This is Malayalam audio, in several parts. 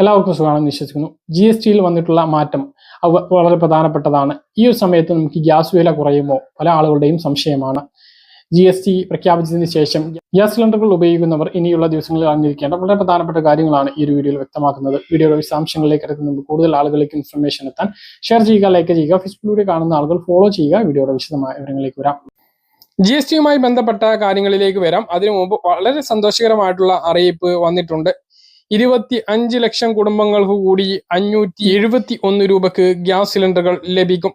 എല്ലാവർക്കും സുഖമാണെന്ന് വിശ്വസിക്കുന്നു. ജി എസ് ടിയിൽ വന്നിട്ടുള്ള മാറ്റം വളരെ പ്രധാനപ്പെട്ടതാണ്. ഈ ഒരു സമയത്ത് നമുക്ക് ഗ്യാസ് വില കുറയുമോ പല ആളുകളുടെയും സംശയമാണ്. ജി എസ് ടി പ്രഖ്യാപിച്ചതിന് ശേഷം ഗ്യാസ് സിലിണ്ടറുകൾ ഉപയോഗിക്കുന്നവർ ഇനിയുള്ള ദിവസങ്ങളിൽ അറിഞ്ഞിരിക്കേണ്ട വളരെ പ്രധാനപ്പെട്ട കാര്യങ്ങളാണ് ഈ ഒരു വീഡിയോയിൽ വ്യക്തമാക്കുന്നത്. വീഡിയോയുടെ വിശദാംശങ്ങളിലേക്ക് ഇറക്കുന്ന കൂടുതൽ ആളുകളിലേക്ക് ഇൻഫർമേഷൻ എത്താൻ ഷെയർ ചെയ്യുക ലൈക്ക് ചെയ്യുക ഫേസ്ബുക്കിലൂടെ കാണുന്ന ആളുകൾ ഫോളോ ചെയ്യുക. വീഡിയോയുടെ വിശദമായ വിവരങ്ങളിലേക്ക് വരാം. ജി എസ് ടിയുമായി ബന്ധപ്പെട്ട കാര്യങ്ങളിലേക്ക് വരാം. അതിനു മുമ്പ് വളരെ സന്തോഷകരമായിട്ടുള്ള അറിയിപ്പ് വന്നിട്ടുണ്ട്. ഇരുപത്തി അഞ്ച് ലക്ഷം കുടുംബങ്ങൾക്ക് കൂടി അഞ്ഞൂറ്റി എഴുപത്തി ഒന്ന് രൂപക്ക് ഗ്യാസ് സിലിണ്ടറുകൾ ലഭിക്കും.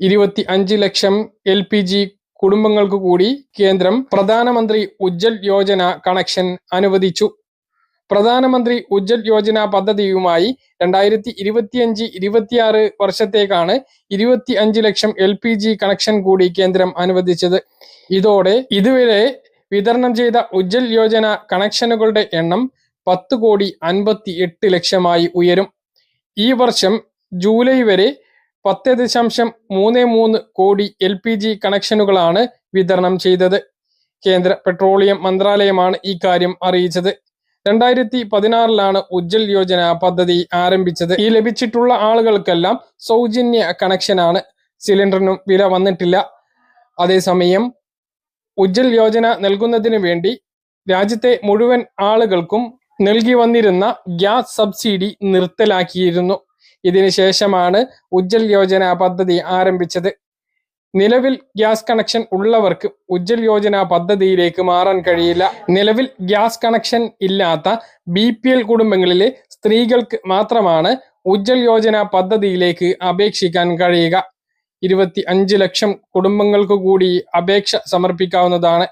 ഇരുപത്തി അഞ്ച് ലക്ഷം എൽ പി ജി കുടുംബങ്ങൾക്ക് കൂടി കേന്ദ്രം പ്രധാനമന്ത്രി ഉജ്ജൽ യോജന കണക്ഷൻ അനുവദിച്ചു. പ്രധാനമന്ത്രി ഉജ്ജൽ യോജന പദ്ധതിയുമായി രണ്ടായിരത്തി ഇരുപത്തിയഞ്ച് ഇരുപത്തിയാറ് വർഷത്തേക്കാണ് ഇരുപത്തി അഞ്ച് lakh L P G connection കൂടി കേന്ദ്രം അനുവദിച്ചത്. ഇതോടെ ഇതുവരെ വിതരണം ചെയ്ത ഉജ്ജൽ യോജന കണക്ഷനുകളുടെ എണ്ണം പത്ത് കോടി അൻപത്തി എട്ട് ലക്ഷമായി ഉയരും. ഈ വർഷം ജൂലൈ വരെ പത്ത് ദശാംശം മൂന്ന് മൂന്ന് കോടി എൽ പി ജി കണക്ഷനുകളാണ് വിതരണം ചെയ്തത്. കേന്ദ്ര പെട്രോളിയം മന്ത്രാലയമാണ് ഈ കാര്യം അറിയിച്ചത്. രണ്ടായിരത്തി പതിനാറിലാണ് ഉജ്ജൽ യോജന പദ്ധതി ആരംഭിച്ചത്. ഈ ലഭിച്ചിട്ടുള്ള ആളുകൾക്കെല്ലാം സൗജന്യ കണക്ഷനാണ്. സിലിണ്ടറിനും വില വന്നിട്ടില്ല. അതേസമയം ഉജ്ജൽ യോജന നൽകുന്നതിന് വേണ്ടി രാജ്യത്തെ മുഴുവൻ ആളുകൾക്കും നൽകി വന്നിരുന്ന ഗ്യാസ് സബ്സിഡി നിർത്തലാക്കിയിരുന്നു. ഇതിനു ശേഷമാണ് ഉജ്ജൽ യോജന പദ്ധതി ആരംഭിച്ചത്. നിലവിൽ ഗ്യാസ് കണക്ഷൻ ഉള്ളവർക്ക് ഉജ്ജൽ യോജന പദ്ധതിയിലേക്ക് മാറാൻ കഴിയില്ല. നിലവിൽ ഗ്യാസ് കണക്ഷൻ ഇല്ലാത്ത ബി പി എൽ കുടുംബങ്ങളിലെ സ്ത്രീകൾക്ക് മാത്രമാണ് ഉജ്ജൽ യോജന പദ്ധതിയിലേക്ക് അപേക്ഷിക്കാൻ കഴിയുക. ഇരുപത്തി അഞ്ച് ലക്ഷം കുടുംബങ്ങൾക്ക് കൂടി അപേക്ഷ സമർപ്പിക്കാവുന്നതാണ്.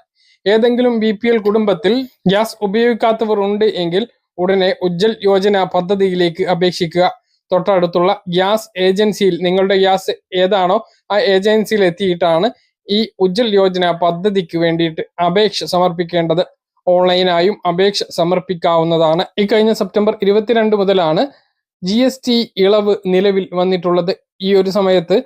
ഏതെങ്കിലും ബി പി എൽ കുടുംബത്തിൽ ഗ്യാസ് ഉപയോഗിക്കാത്തവർ ഉണ്ട് എങ്കിൽ ഉടനെ ഉജ്ജൽ യോജന പദ്ധതിയിലേക്ക് അപേക്ഷിക്കുക. തൊട്ടടുത്തുള്ള ഗ്യാസ് ഏജൻസിയിൽ നിങ്ങളുടെ ഗ്യാസ് ഏതാണോ ആ ഏജൻസിയിൽ എത്തിയിട്ടാണ് ഈ ഉജ്ജൽ യോജന പദ്ധതിക്ക് വേണ്ടിയിട്ട് അപേക്ഷ സമർപ്പിക്കേണ്ടത്. ഓൺലൈനായും അപേക്ഷ സമർപ്പിക്കാവുന്നതാണ്. ഇക്കഴിഞ്ഞ സെപ്റ്റംബർ ഇരുപത്തിരണ്ട് മുതലാണ് ജി എസ് ടി ഇളവ് നിലവിൽ വന്നിട്ടുള്ളത്. ഈ ഒരു സമയത്ത്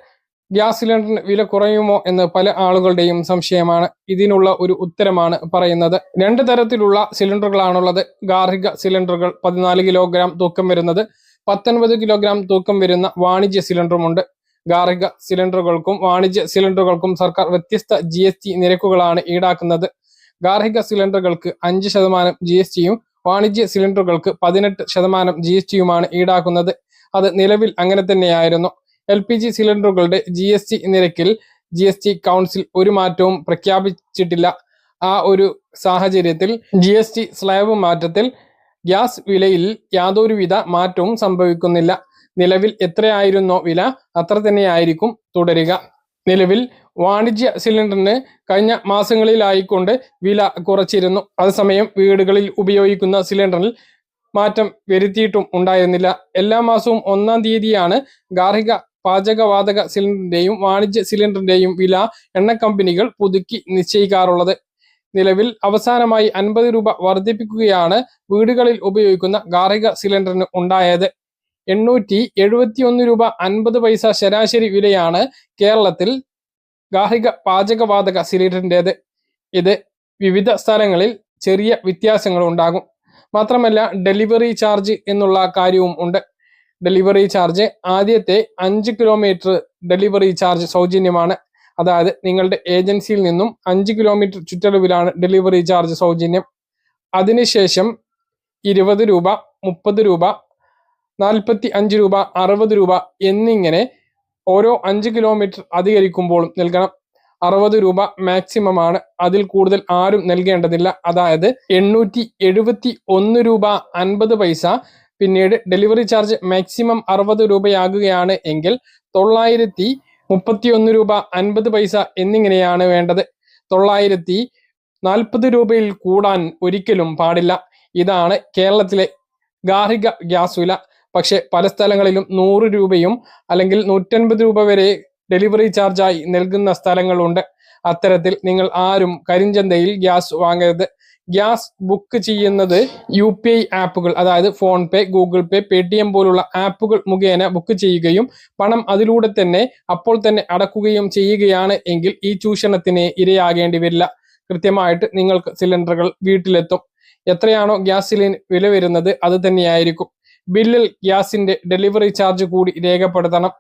ഗ്യാസ് സിലിണ്ടറിന് വില കുറയുമോ എന്ന് പല ആളുകളുടെയും സംശയമാണ്. ഇതിനുള്ള ഒരു ഉത്തരമാണ് പറയുന്നത്. രണ്ട് തരത്തിലുള്ള സിലിണ്ടറുകളാണുള്ളത്. ഗാർഹിക സിലിണ്ടറുകൾ പതിനാല് കിലോഗ്രാം തൂക്കം വരുന്നത്. പത്തൊൻപത് കിലോഗ്രാം തൂക്കം വരുന്ന വാണിജ്യ സിലിണ്ടറുമുണ്ട്. ഗാർഹിക സിലിണ്ടറുകൾക്കും വാണിജ്യ സിലിണ്ടറുകൾക്കും സർക്കാർ വ്യത്യസ്ത ജി എസ് ടി നിരക്കുകളാണ് ഈടാക്കുന്നത്. ഗാർഹിക സിലിണ്ടറുകൾക്ക് അഞ്ച് ശതമാനം ജി എസ് ടിയും വാണിജ്യ സിലിണ്ടറുകൾക്ക് പതിനെട്ട് ശതമാനം ജി എസ് ടിയുമാണ് ഈടാക്കുന്നത്. അത് നിലവിൽ അങ്ങനെ തന്നെയായിരുന്നു. എൽ പി ജി സിലിണ്ടറുകളുടെ ജി എസ് ടി നിരക്കിൽ ജി എസ് ടി കൗൺസിൽ ഒരു മാറ്റവും പ്രഖ്യാപിച്ചിട്ടില്ല. ആ ഒരു സാഹചര്യത്തിൽ ജി എസ് ടി സ്ലാബ് മാറ്റത്തിൽ ഗ്യാസ് വിലയിൽ യാതൊരുവിധ മാറ്റവും സംഭവിക്കുന്നില്ല. നിലവിൽ എത്രയായിരുന്നോ വില അത്ര തന്നെയായിരിക്കും തുടരുക. നിലവിൽ വാണിജ്യ സിലിണ്ടറിന് കഴിഞ്ഞ മാസങ്ങളിലായിക്കൊണ്ട് വില കുറച്ചിരുന്നു. അതേസമയം വീടുകളിൽ ഉപയോഗിക്കുന്ന സിലിണ്ടറിൽ മാറ്റം വരുത്തിയിട്ടും ഉണ്ടായിരുന്നില്ല. എല്ലാ മാസവും ഒന്നാം തീയതിയാണ് ഗാർഹിക പാചകവാതക സിലിണ്ടറിന്റെയും വാണിജ്യ സിലിണ്ടറിന്റെയും വില എണ്ണ കമ്പനികൾ പുതുക്കി നിശ്ചയിക്കാറുള്ളത്. നിലവിൽ അവസാനമായി അൻപത് രൂപ വർദ്ധിപ്പിക്കുകയാണ് വീടുകളിൽ ഉപയോഗിക്കുന്ന ഗാർഹിക സിലിണ്ടറിന് ഉണ്ടായത്. എണ്ണൂറ്റി എഴുപത്തിയൊന്ന് രൂപ അൻപത് പൈസ ശരാശരി വിലയാണ് കേരളത്തിൽ ഗാർഹിക പാചകവാതക സിലിണ്ടറിന്റെത് ഇത് വിവിധ സ്ഥലങ്ങളിൽ ചെറിയ വ്യത്യാസങ്ങൾ ഉണ്ടാകും. മാത്രമല്ല ഡെലിവറി ചാർജ് എന്നുള്ള കാര്യവും ഉണ്ട്. ഡെലിവറി ചാർജ് ആദ്യത്തെ അഞ്ച് കിലോമീറ്റർ ഡെലിവറി ചാർജ് സൗജന്യമാണ്. അതായത് നിങ്ങളുടെ ഏജൻസിയിൽ നിന്നും അഞ്ച് കിലോമീറ്റർ ചുറ്റളവിലാണ് ഡെലിവറി ചാർജ് സൗജന്യം. അതിനുശേഷം ഇരുപത് രൂപ മുപ്പത് രൂപ നാൽപ്പത്തി അഞ്ച് രൂപ അറുപത് രൂപ എന്നിങ്ങനെ ഓരോ അഞ്ച് കിലോമീറ്റർ അധികരിക്കുമ്പോഴും നൽകണം. അറുപത് രൂപ മാക്സിമം ആണ്. അതിൽ കൂടുതൽ ആരും നൽകേണ്ടതില്ല. അതായത് എണ്ണൂറ്റി എഴുപത്തി ഒന്ന് രൂപ അൻപത് പൈസ പിന്നീട് ഡെലിവറി ചാർജ് മാക്സിമം അറുപത് രൂപയാകുകയാണ് എങ്കിൽ തൊള്ളായിരത്തി മുപ്പത്തി ഒന്ന് രൂപ അൻപത് പൈസ എന്നിങ്ങനെയാണ് വേണ്ടത്. തൊള്ളായിരത്തി നാൽപ്പത് രൂപയിൽ കൂടാൻ ഒരിക്കലും പാടില്ല. ഇതാണ് കേരളത്തിലെ ഗാർഹിക ഗ്യാസ് വില. പക്ഷെ പല സ്ഥലങ്ങളിലും നൂറ് രൂപയും അല്ലെങ്കിൽ നൂറ്റൻപത് രൂപ വരെ ഡെലിവറി ചാർജായി നൽകുന്ന സ്ഥലങ്ങളുണ്ട്. അത്തരത്തിൽ നിങ്ങൾ ആരും കരിഞ്ചന്തയിൽ ഗ്യാസ് വാങ്ങരുത്. ഗ്യാസ് ബുക്ക് ചെയ്യുന്നത് യു പി ഐ ആപ്പുകൾ അതായത് PhonePe Google Pay Paytm പോലുള്ള ആപ്പുകൾ മുഖേന ബുക്ക് ചെയ്യുകയും പണം അതിലൂടെ തന്നെ അപ്പോൾ തന്നെ അടക്കുകയും ചെയ്യുകയാണ് എങ്കിൽ ഈ ചൂഷണത്തിന് ഇരയാകേണ്ടി വരില്ല. കൃത്യമായിട്ട് നിങ്ങൾക്ക് സിലിണ്ടറുകൾ വീട്ടിലെത്തും. എത്രയാണോ ഗ്യാസ് സിലിൻ വില വരുന്നത് അത് തന്നെയായിരിക്കും. ബില്ലിൽ ഗ്യാസിന്റെ ഡെലിവറി ചാർജ് കൂടി രേഖപ്പെടുത്തണം.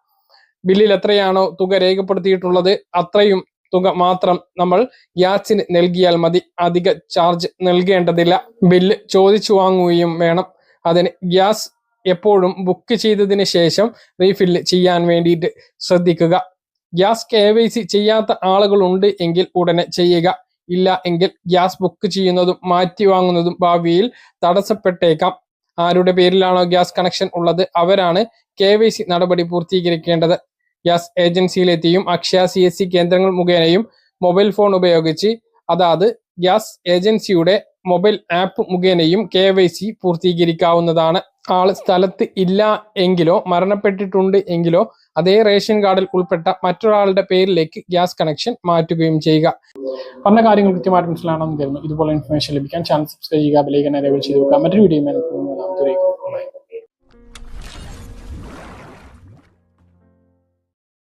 ബില്ലിൽ എത്രയാണോ തുക രേഖപ്പെടുത്തിയിട്ടുള്ളത് അത്രയും തുക മാത്രം നമ്മൾ ഗ്യാസിന് നൽകിയാൽ മതി. അധിക ചാർജ് നൽകേണ്ടതില്ല. ബില്ല് ചോദിച്ചു വാങ്ങുകയും വേണം. അതിന് ഗ്യാസ് എപ്പോഴും ബുക്ക് ചെയ്തതിന് ശേഷം റീഫില്ല് ചെയ്യാൻ വേണ്ടിയിട്ട് ശ്രദ്ധിക്കുക. ഗ്യാസ് കെ വൈ സി ചെയ്യാത്ത ആളുകളുണ്ട് എങ്കിൽ ഉടനെ ചെയ്യുക. ഇല്ല എങ്കിൽ ഗ്യാസ് ബുക്ക് ചെയ്യുന്നതും മാറ്റി വാങ്ങുന്നതും ഭാവിയിൽ തടസ്സപ്പെട്ടേക്കാം. ആരുടെ പേരിലാണോ ഗ്യാസ് കണക്ഷൻ ഉള്ളത്? അവരാണ് കെ നടപടി പൂർത്തീകരിക്കേണ്ടത്. ഗ്യാസ് ഏജൻസിയിലെത്തിയും അക്ഷയ സി എസ് സി കേന്ദ്രങ്ങൾ മുഖേനയും മൊബൈൽ ഫോൺ ഉപയോഗിച്ച് അതാത് ഗ്യാസ് ഏജൻസിയുടെ മൊബൈൽ ആപ്പ് മുഖേനയും കെ വൈ സി പൂർത്തീകരിക്കാവുന്നതാണ്. ആൾ സ്ഥലത്ത് ഇല്ല എങ്കിലോ മരണപ്പെട്ടിട്ടുണ്ട് എങ്കിലോ അതേ റേഷൻ കാർഡിൽ ഉൾപ്പെട്ട മറ്റൊരാളുടെ പേരിലേക്ക് ഗ്യാസ് കണക്ഷൻ മാറ്റുകയും ചെയ്യുക. പറഞ്ഞ കാര്യങ്ങൾ കൃത്യമായിട്ട് മനസ്സിലാണെന്ന് കരുതുന്നു. ഇതുപോലെ ഇൻഫർമേഷൻ ലഭിക്കാൻ ചാനൽ സബ്സ്ക്രൈബ് ചെയ്യുക ബെലൈക്കൻ എനേബിൾ ചെയ്ത് വെക്കുക. മറ്റൊരു വീഡിയോ